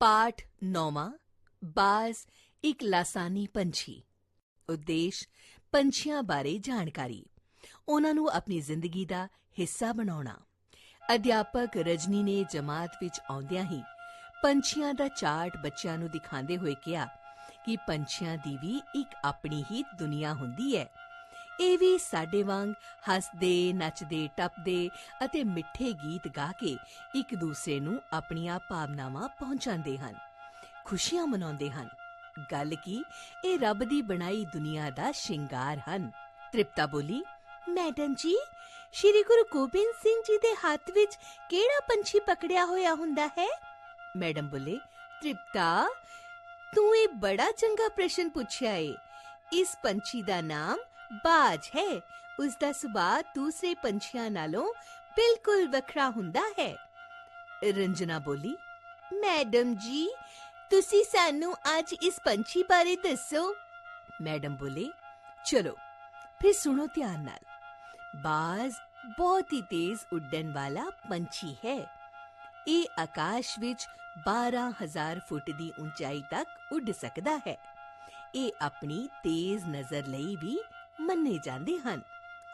ਪਾਠ 9ਵਾਂ ਬਾਜ਼, ਇੱਕ ਲਾਸਾਨੀ ਪੰਛੀ। ਉਦੇਸ਼, ਪੰਛੀਆਂ ਬਾਰੇ ਜਾਣਕਾਰੀ। ਉਹਨਾਂ ਨੂੰ ਆਪਣੀ ਜ਼ਿੰਦਗੀ ਦਾ ਹਿੱਸਾ ਬਣਾਉਣਾ। ਅਧਿਆਪਕ ਰਜਨੀ ਨੇ ਜਮਾਤ ਵਿੱਚ ਆਉਂਦਿਆਂ ਹੀ ਪੰਛੀਆਂ ਦਾ ਚਾਰਟ ਬੱਚਿਆਂ ਨੂੰ ਦਿਖਾਉਂਦੇ ਹੋਏ ਕਿਹਾ ਕਿ ਪੰਛੀਆਂ ਦੀ ਵੀ ਇੱਕ ਆਪਣੀ ਹੀ ਦੁਨੀਆ ਹੁੰਦੀ ਹੈ। ਇਹ ਵੀ ਸਾਡੇ ਵਾਂਗ ਹੱਸਦੇ, ਨੱਚਦੇ, ਟੱਪਦੇ ਅਤੇ ਮਿੱਠੇ ਗੀਤ ਗਾ ਕੇ ਇੱਕ ਦੂਸਰੇ ਨੂੰ ਆਪਣੀਆਂ ਭਾਵਨਾਵਾਂ ਪਹੁੰਚਾਉਂਦੇ ਹਨ, ਖੁਸ਼ੀਆਂ ਮਨਾਉਂਦੇ ਹਨ। ਗੱਲ ਕੀ, ਇਹ ਰੱਬ ਦੀ ਬਣਾਈ ਦੁਨੀਆ ਦਾ ਸ਼ਿੰਗਾਰ ਹਨ। ਤ੍ਰਿਪਤਾ ਬੋਲੀ, ਮੈਡਮ ਜੀ, ਸ਼੍ਰੀ ਗੁਰੂ ਗੋਬਿੰਦ ਸਿੰਘ ਜੀ ਦੇ ਹੱਥ ਵਿੱਚ ਕਿਹੜਾ ਪੰਛੀ ਪਕੜਿਆ ਹੋਇਆ ਹੁੰਦਾ ਹੈ? ਮੈਡਮ ਬੋਲੇ, ਤ੍ਰਿਪਤਾ, ਤੂੰ ਇਹ ਬੜਾ ਚੰਗਾ ਪ੍ਰਸ਼ਨ ਪੁੱਛਿਆ ਏ। ਇਸ ਪੰਛੀ ਦਾ ਨਾਮ ਬਾਜ ਹੈ। ਉਸ ਦਾ ਸੁਭਾਅ ਦੂਸਰੇ ਪੰਛੀਆਂ ਨਾਲੋਂ ਬਿਲਕੁਲ ਵੱਖਰਾ ਹੁੰਦਾ ਹੈ। ਰੰਜਨਾ ਬੋਲੀ, ਮੈਡਮ ਜੀ, ਤੁਸੀਂ ਸਾਨੂੰ ਅੱਜ ਇਸ ਪੰਛੀ ਬਾਰੇ ਦੱਸੋ। ਮੈਡਮ ਬੋਲੇ, ਚਲੋ, ਫਿਰ ਸੁਣੋ ਧਿਆਨ ਨਾਲ। ਬਾਜ਼ ਬਹੁਤ ਹੀ ਤੇਜ਼ ਉੱਡਣ ਵਾਲਾ ਪੰਛੀ ਹੈ। ਇਹ ਆਕਾਸ਼ ਵਿੱਚ 12000 ਫੁੱਟ ਦੀ ਉਚਾਈ ਤੱਕ ਉੱਡ ਸਕਦਾ ਹੈ। ਇਹ ਆਪਣੀ ਤੇਜ਼ ਨਜ਼ਰ ਲਈ ਵੀ ਮੰਨੇ ਜਾਂਦੇ ਹਨ,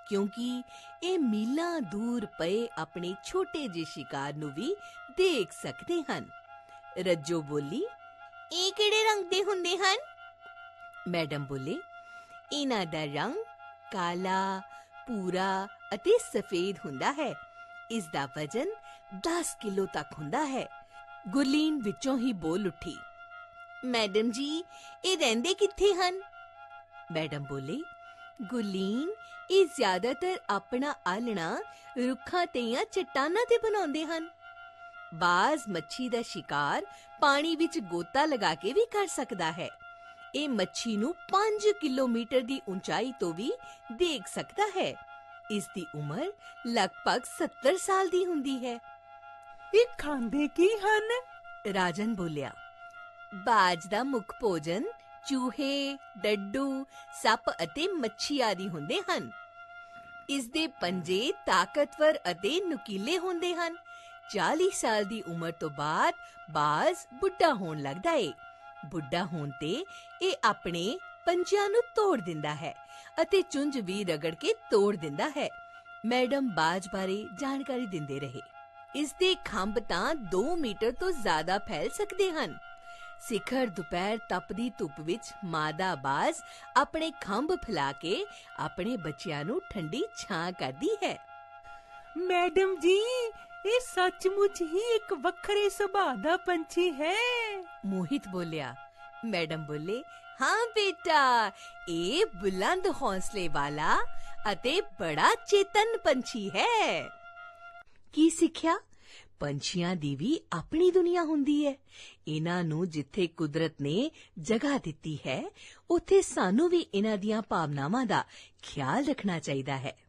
ਕਿਉਂਕਿ ਇਹ ਮੀਲਾਂ ਦੂਰ ਪਏ ਆਪਣੇ ਛੋਟੇ ਜਿਹੇ ਸ਼ਿਕਾਰ ਨੂੰ ਵੀ ਦੇਖ ਸਕਦੇ ਹਨ। ਰੱਜੋ ਬੋਲੀ, ਇਹ ਕਿਹੜੇ ਰੰਗ ਦੇ ਹੁੰਦੇ ਹਨ? ਮੈਡਮ ਬੋਲੇ, ਇਹਨਾਂ ਦਾ ਰੰਗ ਕਾਲਾ ਪੂਰਾ ਅਤੇ ਸਫੇਦ ਹੁੰਦਾ ਹੈ। ਇਸ ਦਾ ਵਜ਼ਨ 10 ਕਿਲੋ ਤੱਕ ਹੁੰਦਾ ਹੈ। ਗੁਰਲੀਨ ਵਿੱਚੋਂ ਹੀ ਬੋਲ ਉੱਠੀ, ਮੈਡਮ ਜੀ, ਇਹ ਰਹਿੰਦੇ ਕਿੱਥੇ ਹਨ? ਮੈਡਮ ਬੋਲੇ ਗੁਰਲੀਨ ਇਹ ਜ਼ਿਆਦਾਤਰ ਆਪਣਾ ਆਲਣਾ ਰੁੱਖਾਂ ਤੇ ਜਾਂ ਚਟਾਨਾਂ ਤੇ ਬਣਾਉਂਦੇ ਹਨ। ਬਾਜ਼ ਮੱਛੀ ਦਾ ਸ਼ਿਕਾਰ ਪਾਣੀ ਵਿੱਚ ਗੋਤਾ ਲਗਾ ਕੇ ਵੀ ਕਰ ਸਕਦਾ ਹੈ। ਇਹ ਮੱਛੀ ਨੂੰ 5 ਕਿਲੋਮੀਟਰ ਦੀ ਉਚਾਈ ਤੋਂ ਵੀ ਦੇਖ ਸਕਦਾ ਹੈ। ਇਸ ਦੀ ਉਮਰ ਲਗਭਗ 70 ਸਾਲ ਦੀ ਹੁੰਦੀ ਹੈ। ਇਹ ਖਾਂਦੇ ਕੀ ਹਨ? ਰਾਜਨ ਬੋਲਿਆ ਬਾਜ ਦਾ ਮੁੱਖ ਭੋਜਨ ਚੂਹੇ, ਡੱਡੂ, ਸੱਪ ਅਤੇ ਮੱਛੀ ਆਦਿ ਹੁੰਦੇ ਹਨ। ਇਸ ਦੇ ਪੰਜੇ ਤਾਕਤਵਰ ਅਤੇ ਨੁਕੀਲੇ ਹੁੰਦੇ ਹਨ। 40 ਸਾਲ ਦੀ ਉਮਰ ਤੋਂ ਬਾਅਦ ਬਾਜ਼ ਬੁੱਢਾ ਹੋਣ ਲੱਗਦਾ ਏ। ਬੁੱਢਾ ਹੋਣ ਤੇ ਇਹ ਆਪਣੇ ਪੰਜਿਆਂ ਨੂੰ ਤੋੜ ਦਿੰਦਾ ਹੈ ਅਤੇ ਚੁੰਝ ਵੀ ਰਗੜ ਕੇ ਤੋੜ ਦਿੰਦਾ ਹੈ। ਮੈਡਮ ਬਾਜ ਬਾਰੇ ਜਾਣਕਾਰੀ ਦਿੰਦੇ ਰਹੇ। ਇਸ ਦੇ ਖੰਭ ਤਾਂ 2 ਮੀਟਰ ਤੋਂ ਜ਼ਿਆਦਾ ਫੈਲ ਸਕਦੇ ਹਨ। ਸਿਖਰ ਦੁਪਹਿਰ ਤਪਦੀ ਧੁੱਪ ਵਿੱਚ ਮਾਦਾ ਬਾਜ਼ ਆਪਣੇ ਖੰਭ ਫੈਲਾ ਕੇ ਆਪਣੇ ਬੱਚਿਆਂ ਨੂੰ ਠੰਡੀ ਛਾਂ ਕਰਦੀ ਹੈ। ਮੈਡਮ ਜੀ ਇਹ ਸੱਚਮੁੱਚ ਹੀ ਇੱਕ ਵੱਖਰੇ ਸੁਭਾਅ ਦਾ ਪੰਛੀ ਹੈ। ਮੋਹਿਤ ਬੋਲਿਆ। ਮੈਡਮ ਬੋਲੇ ਹਾਂ ਬੇਟਾ ਇਹ ਬੁਲੰਦ ਹੌਸਲੇ ਵਾਲਾ ਅਤੇ ਬੜਾ ਚੇਤਨ ਪੰਛੀ ਹੈ। ਕੀ ਸਿੱਖਿਆ? ਪੰਛੀਆਂ ਦੀ ਵੀ ਆਪਣੀ ਦੁਨੀਆ ਹੁੰਦੀ ਹੈ। ਇਹਨਾਂ ਨੂੰ ਜਿੱਥੇ ਕੁਦਰਤ ਨੇ ਜਗ੍ਹਾ ਦਿੱਤੀ ਹੈ, ਉੱਥੇ ਸਾਨੂੰ ਵੀ ਇਹਨਾਂ ਦੀਆਂ ਭਾਵਨਾਵਾਂ ਦਾ ਖਿਆਲ ਰੱਖਣਾ ਚਾਹੀਦਾ ਹੈ।